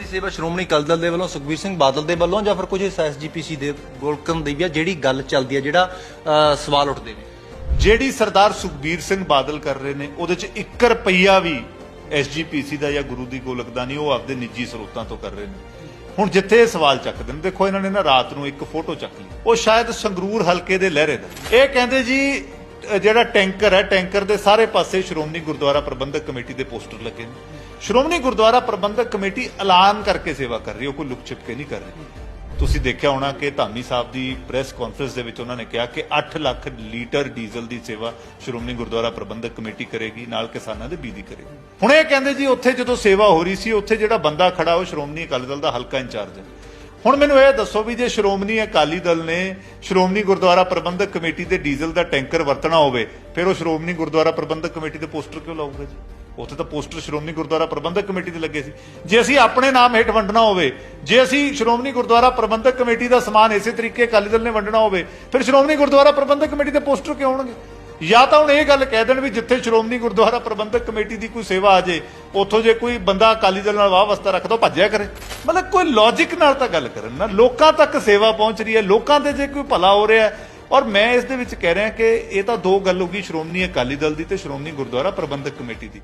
ਦੀ ਸੇਵਾ ਸ਼੍ਰੋਮਣੀ ਅਕਾਲੀ ਦਲ ਦੇ ਵੱਲੋਂ ਸੁਖਬੀਰ ਸਿੰਘ ਬਾਦਲ ਦੇ ਵੱਲੋਂ ਜਾਂ ਫਿਰ ਕੁਝ ਐਸਜੀਪੀਸੀ ਦੇ ਗੋਲਕਨ ਦੀ ਵੀ ਆ ਜਿਹੜੀ ਗੱਲ ਚੱਲਦੀ ਹੈ ਜਿਹੜਾ ਅ, ਸਵਾਲ ਉੱਠਦੇ ਨੇ। ਜਿਹੜੀ ਸਰਦਾਰ ਸੁਖਬੀਰ ਸਿੰਘ ਬਾਦਲ ਕਰ ਰਹੇ ਨੇ ਉਹਦੇ ਚ 1 ਰੁਪਈਆ ਵੀ ਐਸਜੀਪੀਸੀ ਦਾ ਜਾਂ ਗੁਰੂ ਦੀ ਗੋਲਕ ਦਾ ਨਹੀਂ ਉਹ ਆਪਦੇ ਨਿੱਜੀ ਸਰੋਤਾਂ ਤੋਂ ਕਰ ਰਹੇ ਨੇ। ਹੁਣ ਜਿੱਥੇ ਇਹ ਸਵਾਲ ਚੱਕਦੇ ਨੇ ਦੇਖੋ ਇਹਨਾਂ ਨੇ ਨਾ ਰਾਤ ਨੂੰ ਇੱਕ ਫੋਟੋ ਚੱਕ ਲਈ। ਉਹ ਸ਼ਾਇਦ ਸੰਗਰੂਰ ਹਲਕੇ ਦੇ ਲਹਿਰੇ ਦਾ। ਇਹ ਕਹਿੰਦੇ ਜੀ ਜਿਹੜਾ ਟੈਂਕਰ ਹੈ, ਟੈਂਕਰ ਦੇ ਸਾਰੇ ਪਾਸੇ ਸ਼੍ਰੋਮਣੀ ਗੁਰਦੁਆਰਾ ਪ੍ਰਬੰਧਕ ਕਮੇਟੀ ਦੇ ਪੋਸਟਰ ਲੱਗੇ ਨੇ। ਸ਼੍ਰੋਮਣੀ ਗੁਰਦੁਆਰਾ ਪ੍ਰਬੰਧਕ ਕਮੇਟੀ ਐਲਾਨ ਕਰਕੇ ਸੇਵਾ ਕਰ ਰਹੀ ਹੈ ਕੋਈ ਲੁਕ ਛਿਪ ਕੇ ਨਹੀਂ ਕਰ ਰਹੀ। ਤੁਸੀਂ ਦੇਖਿਆ ਹੋਣਾ ਕਿ ਧਾਮੀ ਸਾਹਿਬ ਦੀ ਪ੍ਰੈਸ ਕਾਨਫਰੰਸ ਦੇ ਵਿੱਚ ਉਹਨਾਂ ਨੇ ਕਿਹਾ ਕਿ 8 ਲੱਖ ਲੀਟਰ ਡੀਜ਼ਲ ਦੀ ਸੇਵਾ ਸ਼੍ਰੋਮਣੀ ਗੁਰਦੁਆਰਾ ਪ੍ਰਬੰਧਕ ਕਮੇਟੀ ਕਰੇਗੀ, ਨਾਲ ਕਿਸਾਨਾਂ ਦੇ ਬੀਦੀ ਕਰੇਗੀ। ਹੁਣ ਇਹ ਕਹਿੰਦੇ ਜੀ, ਉੱਥੇ ਜਦੋਂ ਸੇਵਾ ਹੋ ਰਹੀ ਸੀ, ਉੱਥੇ ਜਿਹੜਾ ਬੰਦਾ ਖੜਾ, ਉਹ ਸ਼੍ਰੋਮਣੀ ਅਕਾਲੀ ਦਲ ਦਾ ਹਲਕਾ ਇੰਚਾਰਜ ਹੈ। ਹੁਣ ਮੈਨੂੰ ਇਹ ਦੱਸੋ ਵੀ ਜੇ ਸ਼੍ਰੋਮਣੀ ਅਕਾਲੀ ਦਲ ਨੇ ਸ਼੍ਰੋਮਣੀ ਗੁਰਦੁਆਰਾ ਪ੍ਰਬੰਧਕ ਕਮੇਟੀ ਦੇ ਡੀਜ਼ਲ ਦਾ ਟੈਂਕਰ ਵਰਤਣਾ ਹੋਵੇ, ਫਿਰ ਉਹ ਸ਼੍ਰੋਮਣੀ ਗੁਰਦੁਆਰਾ ਪ੍ਰਬੰਧਕ ਕਮੇਟੀ ਦੇ ਪੋਸਟਰ ਕਿਉਂ ਲਾਊਗਾ ਜੀ? ਉੱਥੇ ਤਾਂ ਪੋਸਟਰ ਸ਼੍ਰੋਮਣੀ ਗੁਰਦੁਆਰਾ ਪ੍ਰਬੰਧਕ ਕਮੇਟੀ ਦੇ ਲੱਗੇ ਸੀ। ਜੇ ਅਸੀਂ ਆਪਣੇ ਨਾਮ ਹੇਠ ਵੰਡਣਾ ਹੋਵੇ, ਜੇ ਅਸੀਂ ਸ਼੍ਰੋਮਣੀ ਗੁਰਦੁਆਰਾ ਪ੍ਰਬੰਧਕ ਕਮੇਟੀ ਦਾ ਸਮਾਨ ਇਸੇ ਤਰੀਕੇ ਅਕਾਲੀ ਦਲ ਨੇ ਵੰਡਣਾ ਹੋਵੇ, ਫਿਰ ਸ਼੍ਰੋਮਣੀ ਗੁਰਦੁਆਰਾ ਪ੍ਰਬੰਧਕ ਕਮੇਟੀ ਦੇ ਪੋਸਟਰ ਕਿਉਂ ਹੋਣਗੇ? ਜਾਂ ਤਾਂ ਹੁਣ ਇਹ ਗੱਲ ਕਹਿ ਦੇਣ ਵੀ ਜਿੱਥੇ ਸ਼੍ਰੋਮਣੀ ਗੁਰਦੁਆਰਾ ਪ੍ਰਬੰਧਕ ਕਮੇਟੀ ਦੀ ਕੋਈ ਸੇਵਾ ਆ ਜੇ, ਉੱਥੋਂ ਜੇ ਕੋਈ ਬੰਦਾ ਅਕਾਲੀ ਦਲ ਨਾਲ ਵਾਹ ਵਸਤਾ ਰੱਖਦਾ, ਉਹ ਭੱਜਿਆ ਕਰੇ। ਮਤਲਬ ਕੋਈ ਲੌਜੀਕ ਨਾਲ ਤਾਂ ਗੱਲ ਕਰਨ ਨਾ। ਲੋਕਾਂ ਤੱਕ ਸੇਵਾ ਪਹੁੰਚ ਰਹੀ ਹੈ, ਲੋਕਾਂ ਦੇ ਜੇ ਕੋਈ ਭਲਾ ਹੋ ਰਿਹਾ ਹੈ। ਔਰ ਮੈਂ ਇਸ ਦੇ ਵਿੱਚ ਕਹਿ ਰਿਹਾ ਕਿ ਇਹ ਤਾਂ ਦੋ ਗੱਲ ਹੋ ਗਈ ਸ਼੍ਰੋਮਣੀ ਅਕਾਲੀ ਦਲ ਦੀ ਤੇ ਸ਼੍ਰੋਮਣੀ ਗੁਰਦੁਆਰਾ ਪ੍ਰਬੰਧਕ ਕਮੇਟੀ ਦੀ।